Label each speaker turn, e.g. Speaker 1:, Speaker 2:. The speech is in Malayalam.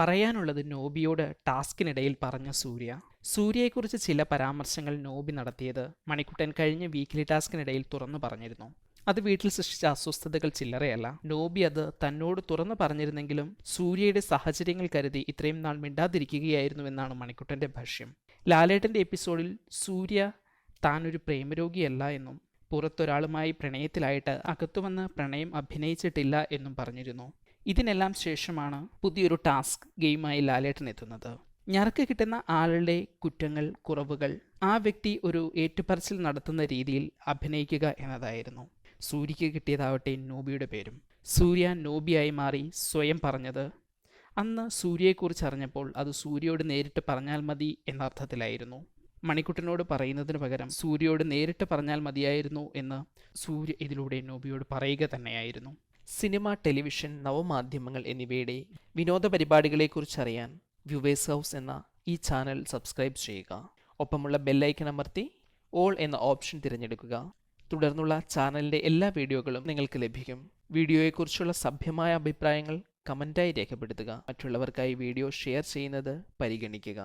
Speaker 1: പറയാനുള്ളത് നോബിയോട് ടാസ്കിനിടയിൽ പറഞ്ഞ സൂര്യ. സൂര്യയെക്കുറിച്ച് ചില പരാമർശങ്ങൾ നോബി നടത്തിയത് മണിക്കുട്ടൻ കഴിഞ്ഞ വീക്കിലി ടാസ്കിനിടയിൽ തുറന്നു പറഞ്ഞിരുന്നു. അത് വീട്ടിൽ സൃഷ്ടിച്ച അസ്വസ്ഥതകൾ ചില്ലറയല്ല. നോബി അത് തന്നോട് തുറന്നു പറഞ്ഞിരുന്നെങ്കിലും സൂര്യയുടെ സാഹചര്യങ്ങൾ കരുതി ഇത്രയും നാൾ മിണ്ടാതിരിക്കുകയായിരുന്നുവെന്നാണ് മണിക്കുട്ടന്റെ ഭാഷ്യം ലാലേട്ടന്റെ എപ്പിസോഡിൽ സൂര്യ താനൊരു പ്രേമരോഗിയല്ല എന്നും പുറത്തൊരാളുമായി പ്രണയത്തിലായിട്ട് അകത്തുവന്ന് പ്രണയം അഭിനയിച്ചിട്ടില്ല എന്നും പറഞ്ഞിരുന്നു. ഇതിനെല്ലാം ശേഷമാണ് പുതിയൊരു ടാസ്ക് ഗെയിമായി ലാലേട്ടൻ എത്തുന്നത്. ഞറക്ക് കിട്ടുന്ന ആളുടെ കുറ്റങ്ങൾ കുറവുകൾ ആ വ്യക്തി ഒരു ഏറ്റുപറച്ചിൽ നടത്തുന്ന രീതിയിൽ അഭിനയിക്കുക എന്നതായിരുന്നു. സൂര്യയ്ക്ക് കിട്ടിയതാവട്ടെ നോബിയുടെ പേരും. സൂര്യ നോബിയായി മാറി സ്വയം പറഞ്ഞത് അന്ന് സൂര്യയെക്കുറിച്ച് അറിഞ്ഞപ്പോൾ അത് സൂര്യയോട് നേരിട്ട് പറഞ്ഞാൽ മതി എന്നർത്ഥത്തിലായിരുന്നു. മണിക്കുട്ടനോട് പറയുന്നതിന് പകരം സൂര്യയോട് നേരിട്ട് പറഞ്ഞാൽ മതിയായിരുന്നു എന്ന് സൂര്യ ഇതിലൂടെ നോബിയോട് പറയുക തന്നെയായിരുന്നു.
Speaker 2: സിനിമ ടെലിവിഷൻ നവമാധ്യമങ്ങൾ എന്നിവയുടെ വിനോദ പരിപാടികളെക്കുറിച്ചറിയാൻ വ്യൂവേഴ്സ് ഹൗസ് എന്ന ഈ ചാനൽ സബ്സ്ക്രൈബ് ചെയ്യുക. ഒപ്പമുള്ള ബെല്ലൈക്കൺ അമർത്തി ഓൾ എന്ന ഓപ്ഷൻ തിരഞ്ഞെടുക്കുക. തുടർന്നുള്ള ചാനലിന്റെ എല്ലാ വീഡിയോകളും നിങ്ങൾക്ക് ലഭിക്കും. വീഡിയോയെക്കുറിച്ചുള്ള സഭ്യമായ അഭിപ്രായങ്ങൾ കമന്റായി രേഖപ്പെടുത്തുക. മറ്റുള്ളവർക്കായി വീഡിയോ ഷെയർ ചെയ്യുന്നത് പരിഗണിക്കുക.